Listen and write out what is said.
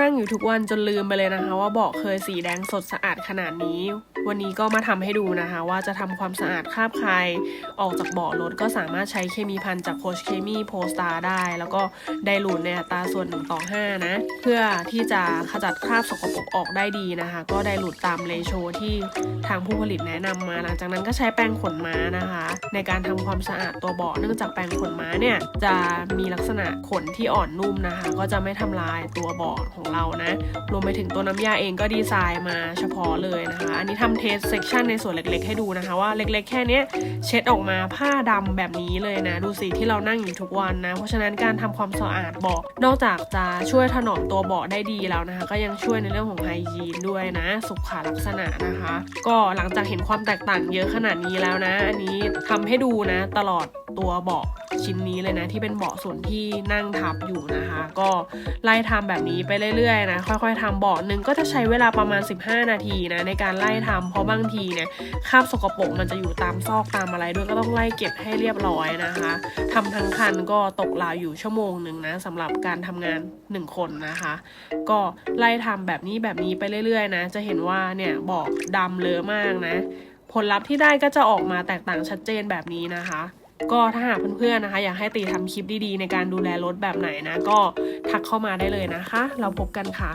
นั่งอยู่ทุกวันจนลืมไปเลยนะคะ ว่าเบาะเคยสีแดงสดสะอาดขนาดนี้ วันนี้ก็มาทำให้ดูนะคะ ว่าจะทำความสะอาดคราบใครออกจากเบาะรถก็สามารถใช้เคมีพันจากโคชเคมีโพสตาได้ แล้วก็ไดรูดในอัตราส่วน1ต่อ5นะ เพื่อที่จะขจัดคราบสกปรกออกได้ดีนะคะ ก็ไดรูดตามเลโชที่ทางผู้ผลิตแนะนำมา หลังจากนั้นก็ใช้แปรงขนม้านะคะ ในการทำความสะอาดตัวเบาะเนื่องจากแปรงขนม้าเนี่ยจะมีลักษณะขนที่อ่อนนุ่มนะคะ ก็จะไม่ทำลายตัวเบาะของเรานะ รวมไปถึงตัวน้ำยาเองก็ดีไซน์มาเฉพาะเลยนะคะ อันนี้ทำเทสเซ c ชันในส่วนเล็กๆ ให้ดูนะคะ ว่าเล็กๆ แค่เนี้ยเช็ดออกมาผ้าดำแบบนี้เลยนะ ดูสิที่เรานั่งอยู่ทุกวันนะ เพราะฉะนั้นการทำความสะอาดเบาะนอกจากจะช่วยถนอมตัวเบาะได้ดีแล้วนะคะ ก็ยังช่วยในเรื่องของไฮยีนด้วยนะ สุขลักษณะนะคะ ก็หลังจากเห็นความแตกต่างเยอะขนาดนี้แล้วนะ อันนี้ทำให้ดูนะตลอด ตัวเบาะชิ้นนี้เลยนะ ที่เป็นเบาะส่วนที่นั่งทับอยู่นะคะ ก็ไล่ทำแบบนี้ไปเรื่อยๆนะค่อยๆทำเบาะหนึ่งก็จะใช้เวลาประมาณ 15 นาทีนะในการไล่ทำเพราะบางทีเนี่ยคราบสกปรกมันจะอยู่ตามซอกตามอะไรด้วยก็ต้องไล่เก็บให้เรียบร้อยนะคะทำทั้งคันก็ตกราวอยู่ชั่วโมงหนึ่งนะสำหรับการทำงาน 1 คนนะคะ ก็ไล่ทำแบบนี้แบบนี้ไปเรื่อยๆ นะ จะเห็นว่าเนี่ยเบาะดำเลอะมากนะ ผลลัพธ์ที่ได้ก็จะออกมาแตกต่างชัดเจนแบบนี้นะคะ ก็ถ้าหากเพื่อนๆนะคะ อยากให้ตีทำคลิปดีๆ ในการดูแลรถแบบไหนนะ ก็ทักเข้ามาได้เลยนะคะ เราพบกันค่ะ